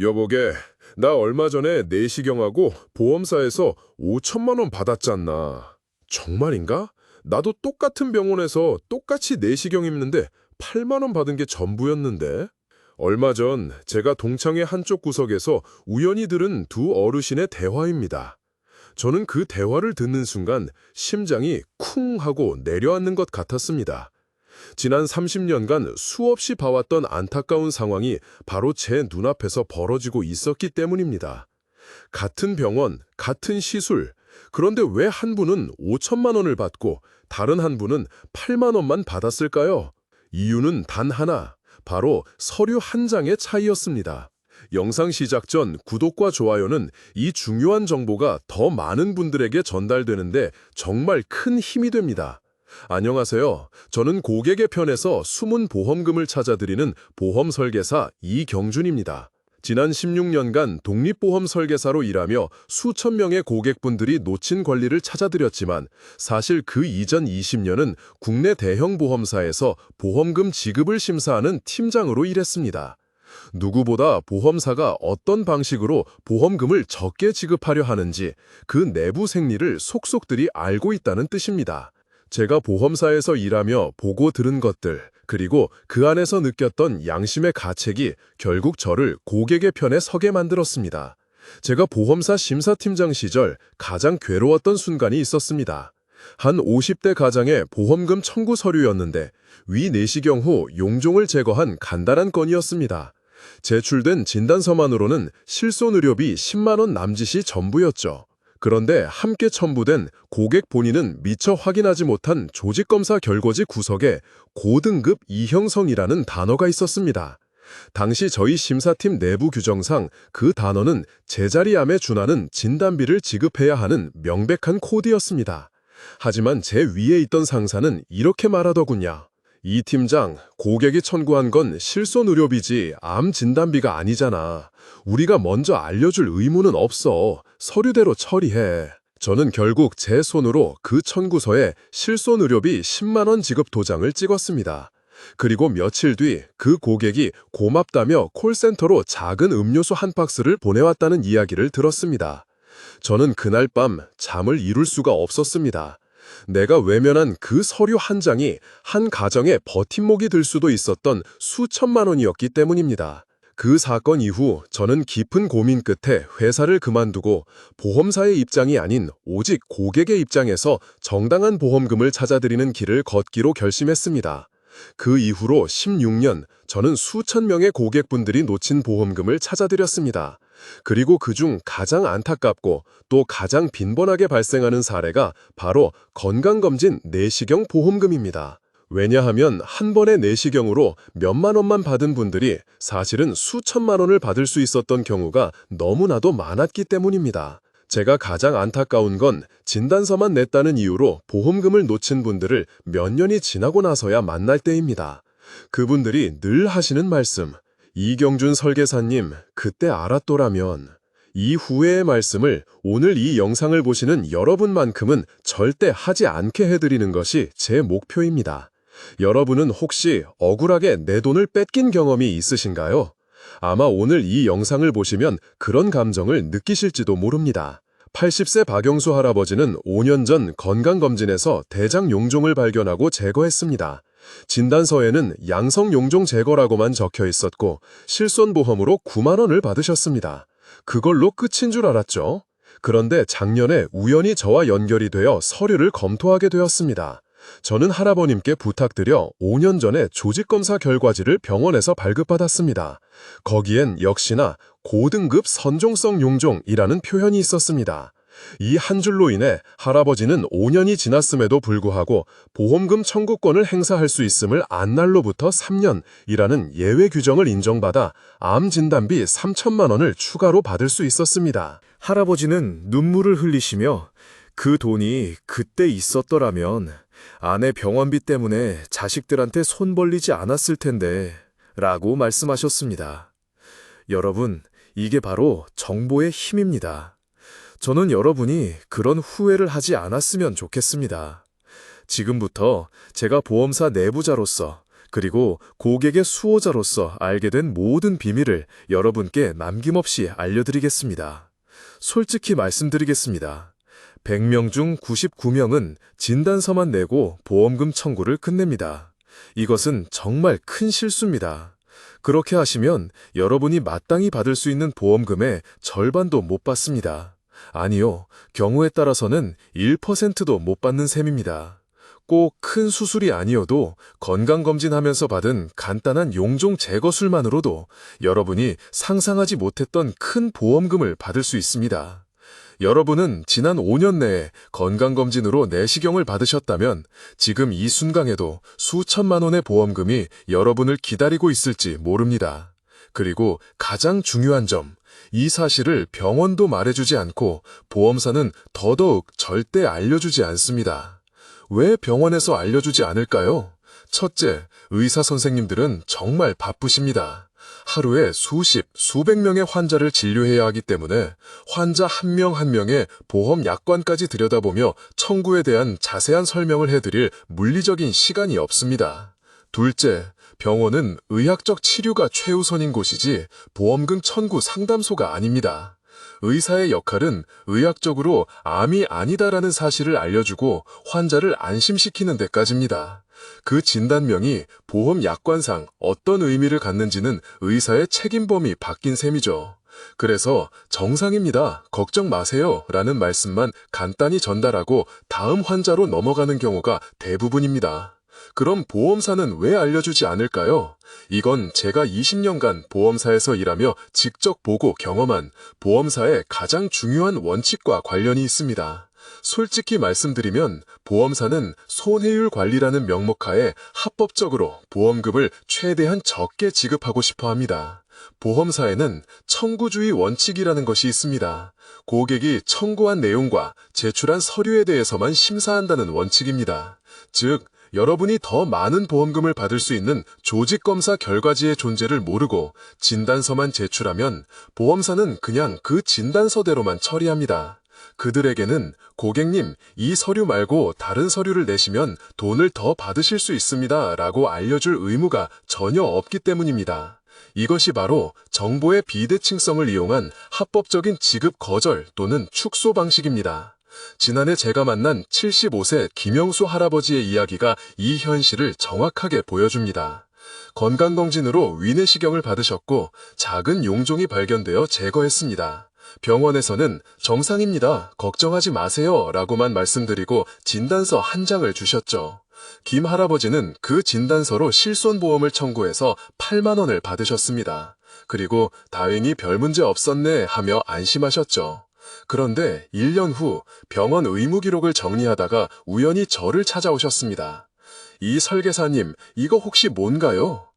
여보게, 나 얼마 전에 내시경하고 보험사에서 5천만 원 받았잖아. 정말인가? 나도 똑같은 병원에서 똑같이 내시경 입는데 8만 원 받은 게 전부였는데. 얼마 전 제가 동창회 한쪽 구석에서 우연히 들은 두 어르신의 대화입니다. 저는 그 대화를 듣는 순간 심장이 쿵 하고 내려앉는 것 같았습니다. 지난 30년간 수없이 봐왔던 안타까운 상황이 바로 제 눈앞에서 벌어지고 있었기 때문입니다. 같은 병원, 같은 시술, 그런데 왜 한 분은 5천만 원을 받고 다른 한 분은 8만 원만 받았을까요? 이유는 단 하나, 바로 서류 한 장의 차이였습니다. 영상 시작 전 구독과 좋아요는 이 중요한 정보가 더 많은 분들에게 전달되는데 정말 큰 힘이 됩니다. 안녕하세요. 저는 고객의 편에서 숨은 보험금을 찾아드리는 보험 설계사 이경준입니다. 지난 16년간 독립보험 설계사로 일하며 수천 명의 고객분들이 놓친 권리를 찾아드렸지만 사실 그 이전 20년은 국내 대형 보험사에서 보험금 지급을 심사하는 팀장으로 일했습니다. 누구보다 보험사가 어떤 방식으로 보험금을 적게 지급하려 하는지 그 내부 생리를 속속들이 알고 있다는 뜻입니다. 제가 보험사에서 일하며 보고 들은 것들, 그리고 그 안에서 느꼈던 양심의 가책이 결국 저를 고객의 편에 서게 만들었습니다. 제가 보험사 심사팀장 시절 가장 괴로웠던 순간이 있었습니다. 한 50대 가장의 보험금 청구 서류였는데 위 내시경 후 용종을 제거한 간단한 건이었습니다. 제출된 진단서만으로는 실손의료비 10만 원 남짓이 전부였죠. 그런데 함께 첨부된 고객 본인은 미처 확인하지 못한 조직검사 결과지 구석에 고등급 이형성이라는 단어가 있었습니다. 당시 저희 심사팀 내부 규정상 그 단어는 제자리암에 준하는 진단비를 지급해야 하는 명백한 코드였습니다. 하지만 제 위에 있던 상사는 이렇게 말하더군요. 이 팀장, 고객이 청구한 건 실손 의료비지 암 진단비가 아니잖아. 우리가 먼저 알려줄 의무는 없어. 서류대로 처리해. 저는 결국 제 손으로 그 청구서에 실손 의료비 10만 원 지급 도장을 찍었습니다. 그리고 며칠 뒤 그 고객이 고맙다며 콜센터로 작은 음료수 한 박스를 보내왔다는 이야기를 들었습니다. 저는 그날 밤 잠을 이룰 수가 없었습니다. 내가 외면한 그 서류 한 장이 한 가정의 버팀목이 될 수도 있었던 수천만 원이었기 때문입니다. 그 사건 이후 저는 깊은 고민 끝에 회사를 그만두고 보험사의 입장이 아닌 오직 고객의 입장에서 정당한 보험금을 찾아드리는 길을 걷기로 결심했습니다. 그 이후로 16년 저는 수천 명의 고객분들이 놓친 보험금을 찾아드렸습니다. 그리고 그중 가장 안타깝고 또 가장 빈번하게 발생하는 사례가 바로 건강검진 내시경 보험금입니다. 왜냐하면 한 번의 내시경으로 몇만 원만 받은 분들이 사실은 수천만 원을 받을 수 있었던 경우가 너무나도 많았기 때문입니다. 제가 가장 안타까운 건 진단서만 냈다는 이유로 보험금을 놓친 분들을 몇 년이 지나고 나서야 만날 때입니다. 그분들이 늘 하시는 말씀, 이경준 설계사님, 그때 알았더라면 이 후회의 말씀을 오늘 이 영상을 보시는 여러분만큼은 절대 하지 않게 해드리는 것이 제 목표입니다. 여러분은 혹시 억울하게 내 돈을 뺏긴 경험이 있으신가요? 아마 오늘 이 영상을 보시면 그런 감정을 느끼실지도 모릅니다. 80세 박영수 할아버지는 5년 전 건강검진에서 대장 용종을 발견하고 제거했습니다. 진단서에는 양성 용종 제거라고만 적혀 있었고 실손보험으로 9만 원을 받으셨습니다. 그걸로 끝인 줄 알았죠. 그런데 작년에 우연히 저와 연결이 되어 서류를 검토하게 되었습니다. 저는 할아버님께 부탁드려 5년 전에 조직검사 결과지를 병원에서 발급받았습니다. 거기엔 역시나 고등급 선종성 용종이라는 표현이 있었습니다. 이 한 줄로 인해 할아버지는 5년이 지났음에도 불구하고 보험금 청구권을 행사할 수 있음을 안 날로부터 3년이라는 예외 규정을 인정받아 암 진단비 3천만 원을 추가로 받을 수 있었습니다. 할아버지는 눈물을 흘리시며 그 돈이 그때 있었더라면 아내 병원비 때문에 자식들한테 손 벌리지 않았을 텐데 라고 말씀하셨습니다. 여러분, 이게 바로 정보의 힘입니다. 저는 여러분이 그런 후회를 하지 않았으면 좋겠습니다. 지금부터 제가 보험사 내부자로서 그리고 고객의 수호자로서 알게 된 모든 비밀을 여러분께 남김없이 알려드리겠습니다. 솔직히 말씀드리겠습니다. 100명 중 99명은 진단서만 내고 보험금 청구를 끝냅니다. 이것은 정말 큰 실수입니다. 그렇게 하시면 여러분이 마땅히 받을 수 있는 보험금의 절반도 못 받습니다. 아니요, 경우에 따라서는 1%도 못 받는 셈입니다. 꼭 큰 수술이 아니어도 건강검진하면서 받은 간단한 용종 제거술만으로도 여러분이 상상하지 못했던 큰 보험금을 받을 수 있습니다. 여러분은 지난 5년 내에 건강검진으로 내시경을 받으셨다면 지금 이 순간에도 수천만 원의 보험금이 여러분을 기다리고 있을지 모릅니다. 그리고 가장 중요한 점, 이 사실을 병원도 말해주지 않고 보험사는 더더욱 절대 알려주지 않습니다. 왜 병원에서 알려주지 않을까요? 첫째, 의사 선생님들은 정말 바쁘십니다. 하루에 수십, 수백 명의 환자를 진료해야 하기 때문에 환자 한명한 명의 보험 약관까지 들여다보며 청구에 대한 자세한 설명을 해드릴 물리적인 시간이 없습니다. 둘째, 병원은 의학적 치료가 최우선인 곳이지 보험금 청구 상담소가 아닙니다. 의사의 역할은 의학적으로 암이 아니다라는 사실을 알려주고 환자를 안심시키는 데까지입니다. 그 진단명이 보험 약관상 어떤 의미를 갖는지는 의사의 책임 범위 바뀐 셈이죠. 그래서 정상입니다. 걱정 마세요. 라는 말씀만 간단히 전달하고 다음 환자로 넘어가는 경우가 대부분입니다. 그럼 보험사는 왜 알려주지 않을까요? 이건 제가 20년간 보험사에서 일하며 직접 보고 경험한 보험사의 가장 중요한 원칙과 관련이 있습니다. 솔직히 말씀드리면 보험사는 손해율 관리라는 명목하에 합법적으로 보험금을 최대한 적게 지급하고 싶어 합니다. 보험사에는 청구주의 원칙이라는 것이 있습니다. 고객이 청구한 내용과 제출한 서류에 대해서만 심사한다는 원칙입니다. 즉, 여러분이 더 많은 보험금을 받을 수 있는 조직검사 결과지의 존재를 모르고 진단서만 제출하면 보험사는 그냥 그 진단서대로만 처리합니다. 그들에게는 고객님, 이 서류 말고 다른 서류를 내시면 돈을 더 받으실 수 있습니다. 라고 알려줄 의무가 전혀 없기 때문입니다. 이것이 바로 정보의 비대칭성을 이용한 합법적인 지급 거절 또는 축소 방식입니다. 지난해 제가 만난 75세 김영수 할아버지의 이야기가 이 현실을 정확하게 보여줍니다. 건강검진으로 위내시경을 받으셨고 작은 용종이 발견되어 제거했습니다. 병원에서는 정상입니다. 걱정하지 마세요. 라고만 말씀드리고 진단서 한 장을 주셨죠. 김 할아버지는 그 진단서로 실손보험을 청구해서 8만 원을 받으셨습니다. 그리고 다행히 별 문제 없었네 하며 안심하셨죠. 그런데 1년 후 병원 의무 기록을 정리하다가 우연히 저를 찾아오셨습니다. 이 설계사님, 이거 혹시 뭔가요?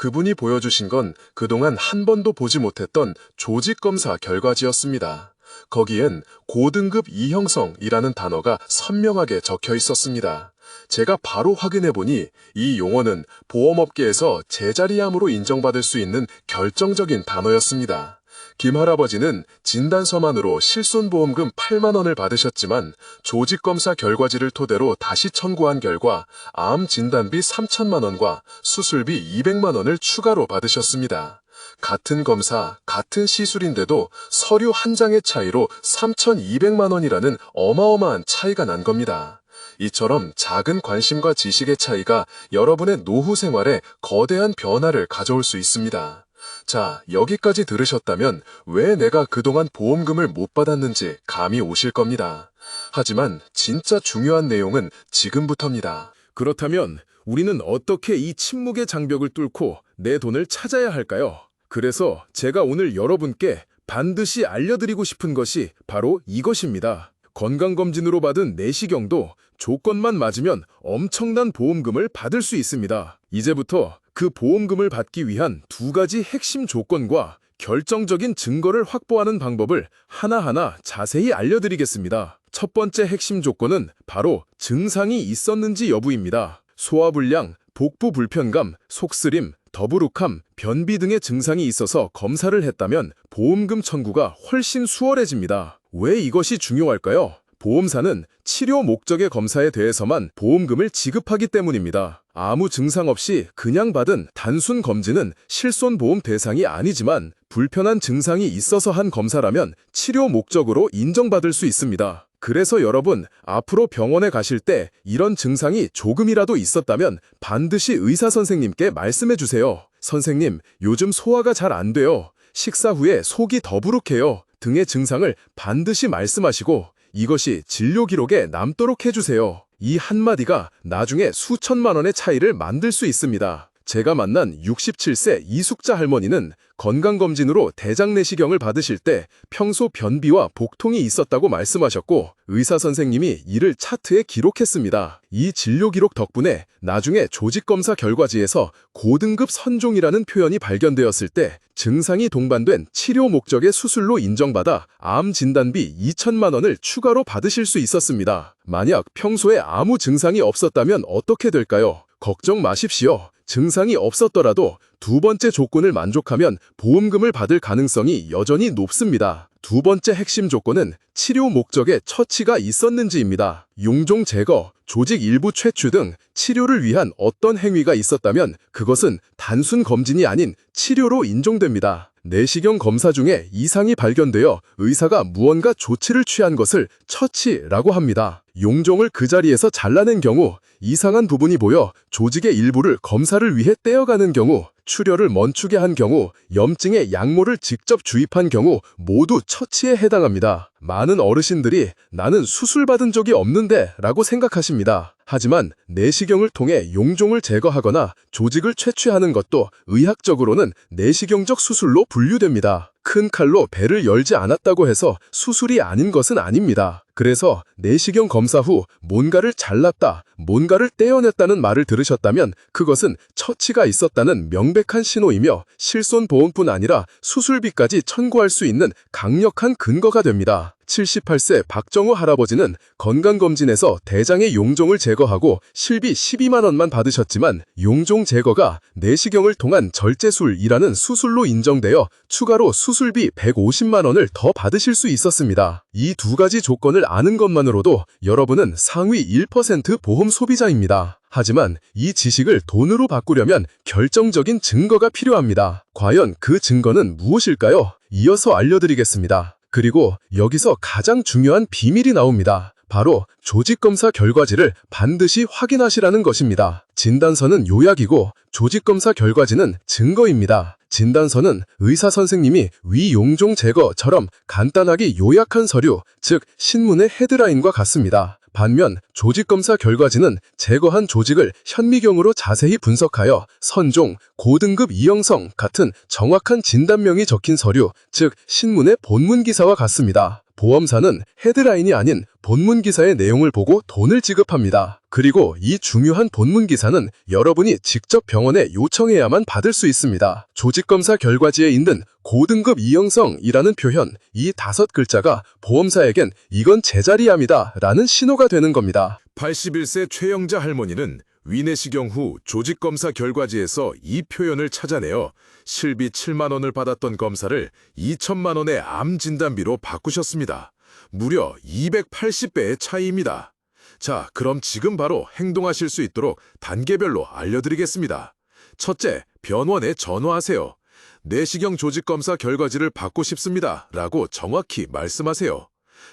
그분이 보여주신 건 그동안 한 번도 보지 못했던 조직검사 결과지였습니다. 거기엔 고등급 이형성이라는 단어가 선명하게 적혀 있었습니다. 제가 바로 확인해 보니 이 용어는 보험업계에서 제자리암으로 인정받을 수 있는 결정적인 단어였습니다. 김 할아버지는 진단서만으로 실손보험금 8만 원을 받으셨지만 조직검사 결과지를 토대로 다시 청구한 결과 암 진단비 3천만 원과 수술비 200만 원을 추가로 받으셨습니다. 같은 검사, 같은 시술인데도 서류 한 장의 차이로 3,200만 원이라는 어마어마한 차이가 난 겁니다. 이처럼 작은 관심과 지식의 차이가 여러분의 노후 생활에 거대한 변화를 가져올 수 있습니다. 자, 여기까지 들으셨다면 왜 내가 그동안 보험금을 못 받았는지 감이 오실 겁니다. 하지만 진짜 중요한 내용은 지금부터입니다. 그렇다면 우리는 어떻게 이 침묵의 장벽을 뚫고 내 돈을 찾아야 할까요? 그래서 제가 오늘 여러분께 반드시 알려드리고 싶은 것이 바로 이것입니다. 건강검진으로 받은 내시경도 조건만 맞으면 엄청난 보험금을 받을 수 있습니다. 이제부터 그 보험금을 받기 위한 두 가지 핵심 조건과 결정적인 증거를 확보하는 방법을 하나하나 자세히 알려드리겠습니다. 첫 번째 핵심 조건은 바로 증상이 있었는지 여부입니다. 소화불량, 복부 불편감, 속쓰림, 더부룩함, 변비 등의 증상이 있어서 검사를 했다면 보험금 청구가 훨씬 수월해집니다. 왜 이것이 중요할까요? 보험사는 치료 목적의 검사에 대해서만 보험금을 지급하기 때문입니다. 아무 증상 없이 그냥 받은 단순 검진은 실손보험 대상이 아니지만 불편한 증상이 있어서 한 검사라면 치료 목적으로 인정받을 수 있습니다. 그래서 여러분, 앞으로 병원에 가실 때 이런 증상이 조금이라도 있었다면 반드시 의사 선생님께 말씀해 주세요. 선생님, 요즘 소화가 잘 안 돼요. 식사 후에 속이 더부룩해요. 등의 증상을 반드시 말씀하시고 이것이 진료 기록에 남도록 해주세요. 이 한마디가 나중에 수천만 원의 차이를 만들 수 있습니다. 제가 만난 67세 이숙자 할머니는 건강검진으로 대장 내시경을 받으실 때 평소 변비와 복통이 있었다고 말씀하셨고 의사 선생님이 이를 차트에 기록했습니다. 이 진료 기록 덕분에 나중에 조직검사 결과지에서 고등급 선종이라는 표현이 발견되었을 때 증상이 동반된 치료 목적의 수술로 인정받아 암 진단비 2천만 원을 추가로 받으실 수 있었습니다. 만약 평소에 아무 증상이 없었다면 어떻게 될까요? 걱정 마십시오. 증상이 없었더라도 두 번째 조건을 만족하면 보험금을 받을 가능성이 여전히 높습니다. 두 번째 핵심 조건은 치료 목적의 처치가 있었는지입니다. 용종 제거, 조직 일부 채취 등 치료를 위한 어떤 행위가 있었다면 그것은 단순 검진이 아닌 치료로 인정됩니다. 내시경 검사 중에 이상이 발견되어 의사가 무언가 조치를 취한 것을 처치라고 합니다. 용종을 그 자리에서 잘라낸 경우, 이상한 부분이 보여 조직의 일부를 검사를 위해 떼어가는 경우, 출혈을 멈추게 한 경우, 염증에 약물을 직접 주입한 경우 모두 처치에 해당합니다. 많은 어르신들이 나는 수술받은 적이 없는데 라고 생각하십니다. 하지만 내시경을 통해 용종을 제거하거나 조직을 채취하는 것도 의학적으로는 내시경적 수술로 분류됩니다. 큰 칼로 배를 열지 않았다고 해서 수술이 아닌 것은 아닙니다. 그래서 내시경 검사 후 뭔가를 잘랐다, 뭔가를 떼어냈다는 말을 들으셨다면 그것은 처치가 있었다는 명백한 신호이며 실손보험뿐 아니라 수술비까지 청구할 수 있는 강력한 근거가 됩니다. 78세 박정우 할아버지는 건강검진에서 대장의 용종을 제거하고 실비 12만 원만 받으셨지만 용종 제거가 내시경을 통한 절제술이라는 수술로 인정되어 추가로 수술비 150만 원을 더 받으실 수 있었습니다. 이 두 가지 조건을 아는 것만으로도 여러분은 상위 1% 보험 소비자입니다. 하지만 이 지식을 돈으로 바꾸려면 결정적인 증거가 필요합니다. 과연 그 증거는 무엇일까요? 이어서 알려드리겠습니다. 그리고 여기서 가장 중요한 비밀이 나옵니다. 바로 조직검사 결과지를 반드시 확인하시라는 것입니다. 진단서는 요약이고 조직검사 결과지는 증거입니다. 진단서는 의사 선생님이 위 용종 제거처럼 간단하게 요약한 서류, 즉 신문의 헤드라인과 같습니다. 반면 조직검사 결과지는 제거한 조직을 현미경으로 자세히 분석하여 선종, 고등급 이형성 같은 정확한 진단명이 적힌 서류, 즉 신문의 본문 기사와 같습니다. 보험사는 헤드라인이 아닌 본문 기사의 내용을 보고 돈을 지급합니다. 그리고 이 중요한 본문 기사는 여러분이 직접 병원에 요청해야만 받을 수 있습니다. 조직검사 결과지에 있는 고등급 이형성이라는 표현, 이 다섯 글자가 보험사에겐 이건 제자리암이다 라는 신호가 되는 겁니다. 81세 최영자 할머니는 위내시경 후 조직검사 결과지에서 이 표현을 찾아내어 실비 7만 원을 받았던 검사를 2천만 원의 암 진단비로 바꾸셨습니다. 무려 280배의 차이입니다. 자, 그럼 지금 바로 행동하실 수 있도록 단계별로 알려드리겠습니다. 첫째, 병원에 전화하세요. 내시경 조직 검사 결과지를 받고 싶습니다. 라고 정확히 말씀하세요.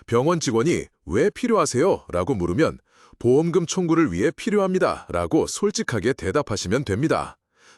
병원 직원이 왜 필요하세요? 라고 물으면 보험금 청구를 위해 필요합니다. 라고 솔직하게 대답하시면 됩니다.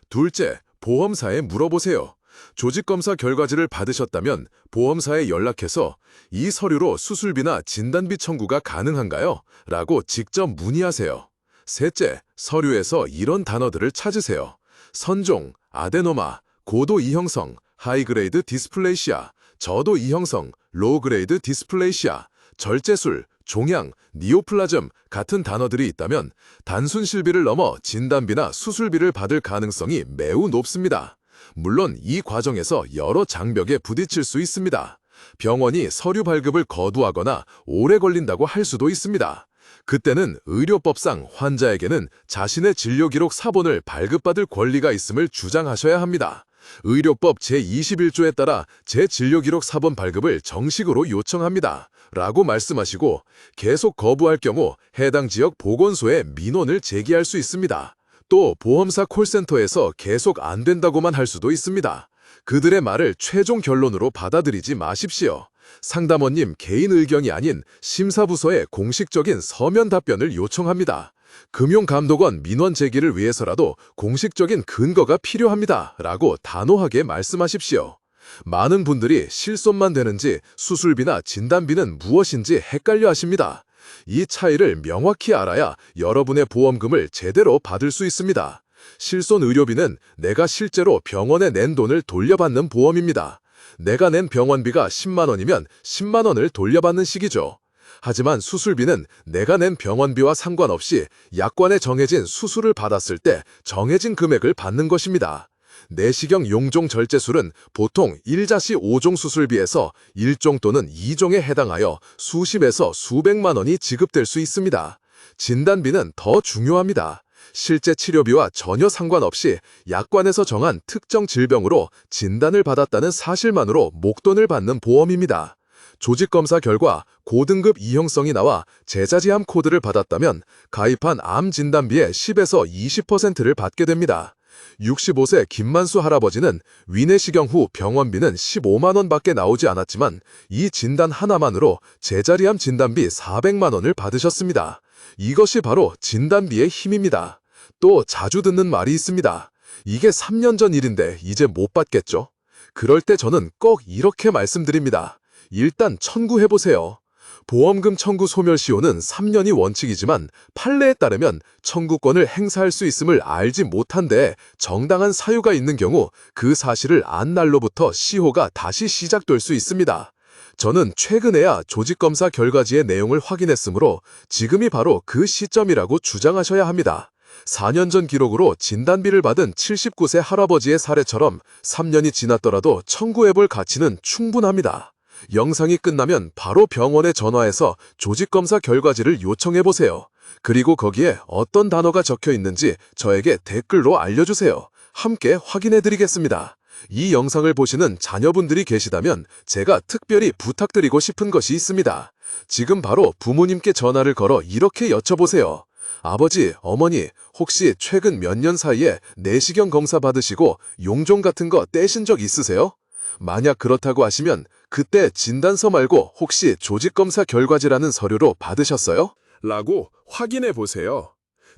둘째, 보험사에 물어보세요. 조직검사 결과지를 받으셨다면 보험사에 연락해서 이 서류로 수술비나 진단비 청구가 가능한가요? 라고 직접 문의하세요. 셋째, 서류에서 이런 단어들을 찾으세요. 선종, 아데노마, 고도 이형성, 하이그레이드 디스플레이시아, 저도 이형성, 로그레이드 디스플레이시아, 절제술, 종양, 니오플라즘 같은 단어들이 있다면 단순 실비를 넘어 진단비나 수술비를 받을 가능성이 매우 높습니다. 물론 이 과정에서 여러 장벽에 부딪힐 수 있습니다. 병원이 서류 발급을 거두하거나 오래 걸린다고 할 수도 있습니다. 그때는 의료법상 환자에게는 자신의 진료 기록 사본을 발급받을 권리가 있음을 주장하셔야 합니다. 의료법 제21조에 따라 제 진료기록 사본 발급을 정식으로 요청합니다. 라고 말씀하시고 계속 거부할 경우 해당 지역 보건소에 민원을 제기할 수 있습니다. 또 보험사 콜센터에서 계속 안 된다고만 할 수도 있습니다. 그들의 말을 최종 결론으로 받아들이지 마십시오. 상담원님 개인 의견이 아닌 심사부서에 공식적인 서면 답변을 요청합니다. 금융감독원 민원 제기를 위해서라도 공식적인 근거가 필요합니다. 라고 단호하게 말씀하십시오. 많은 분들이 실손만 되는지 수술비나 진단비는 무엇인지 헷갈려 하십니다. 이 차이를 명확히 알아야 여러분의 보험금을 제대로 받을 수 있습니다. 실손 의료비는 내가 실제로 병원에 낸 돈을 돌려받는 보험입니다. 내가 낸 병원비가 10만 원이면 10만 원을 돌려받는 식이죠. 하지만 수술비는 내가 낸 병원비와 상관없이 약관에 정해진 수술을 받았을 때 정해진 금액을 받는 것입니다. 내시경 용종 절제술은 보통 1자시 5종 수술비에서 1종 또는 2종에 해당하여 수십에서 수백만 원이 지급될 수 있습니다. 진단비는 더 중요합니다. 실제 치료비와 전혀 상관없이 약관에서 정한 특정 질병으로 진단을 받았다는 사실만으로 목돈을 받는 보험입니다. 조직검사 결과 고등급 이형성이 나와 제자지암 코드를 받았다면 가입한 암 진단비의 10에서 20%를 받게 됩니다. 65세 김만수 할아버지는 위내시경 후 병원비는 15만 원밖에 나오지 않았지만 이 진단 하나만으로 제자리암 진단비 400만 원을 받으셨습니다. 이것이 바로 진단비의 힘입니다. 또 자주 듣는 말이 있습니다. 이게 3년 전 일인데 이제 못 받겠죠? 그럴 때 저는 꼭 이렇게 말씀드립니다. 일단 청구해보세요. 보험금 청구 소멸시효는 3년이 원칙이지만 판례에 따르면 청구권을 행사할 수 있음을 알지 못한데 정당한 사유가 있는 경우 그 사실을 안 날로부터 시효가 다시 시작될 수 있습니다. 저는 최근에야 조직검사 결과지의 내용을 확인했으므로 지금이 바로 그 시점이라고 주장하셔야 합니다. 4년 전 기록으로 진단비를 받은 79세 할아버지의 사례처럼 3년이 지났더라도 청구해볼 가치는 충분합니다. 영상이 끝나면 바로 병원에 전화해서 조직검사 결과지를 요청해보세요. 그리고 거기에 어떤 단어가 적혀 있는지 저에게 댓글로 알려주세요. 함께 확인해드리겠습니다. 이 영상을 보시는 자녀분들이 계시다면 제가 특별히 부탁드리고 싶은 것이 있습니다. 지금 바로 부모님께 전화를 걸어 이렇게 여쭤보세요. 아버지, 어머니, 혹시 최근 몇 년 사이에 내시경 검사 받으시고 용종 같은 거 떼신 적 있으세요? 만약 그렇다고 하시면 그때 진단서 말고 혹시 조직검사 결과지라는 서류로 받으셨어요? 라고 확인해 보세요.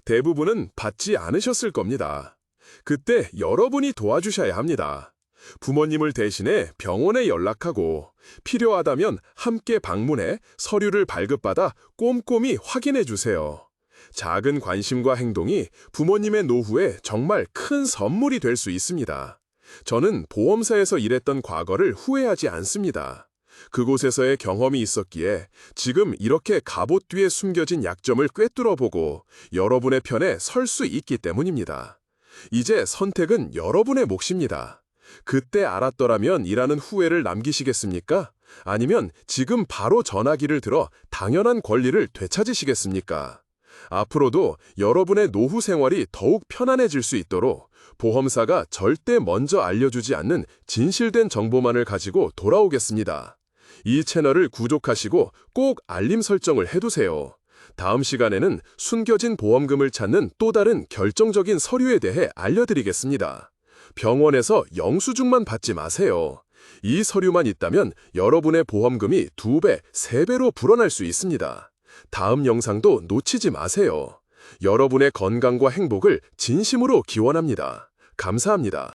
대부분은 받지 않으셨을 겁니다. 그때 여러분이 도와주셔야 합니다. 부모님을 대신해 병원에 연락하고 필요하다면 함께 방문해 서류를 발급받아 꼼꼼히 확인해 주세요. 작은 관심과 행동이 부모님의 노후에 정말 큰 선물이 될 수 있습니다. 저는 보험사에서 일했던 과거를 후회하지 않습니다. 그곳에서의 경험이 있었기에 지금 이렇게 갑옷 뒤에 숨겨진 약점을 꿰뚫어보고 여러분의 편에 설 수 있기 때문입니다. 이제 선택은 여러분의 몫입니다. 그때 알았더라면 이라는 후회를 남기시겠습니까? 아니면 지금 바로 전화기를 들어 당연한 권리를 되찾으시겠습니까? 앞으로도 여러분의 노후 생활이 더욱 편안해질 수 있도록 보험사가 절대 먼저 알려주지 않는 진실된 정보만을 가지고 돌아오겠습니다. 이 채널을 구독하시고 꼭 알림 설정을 해두세요. 다음 시간에는 숨겨진 보험금을 찾는 또 다른 결정적인 서류에 대해 알려드리겠습니다. 병원에서 영수증만 받지 마세요. 이 서류만 있다면 여러분의 보험금이 두 배, 세 배로 불어날 수 있습니다. 다음 영상도 놓치지 마세요. 여러분의 건강과 행복을 진심으로 기원합니다. 감사합니다.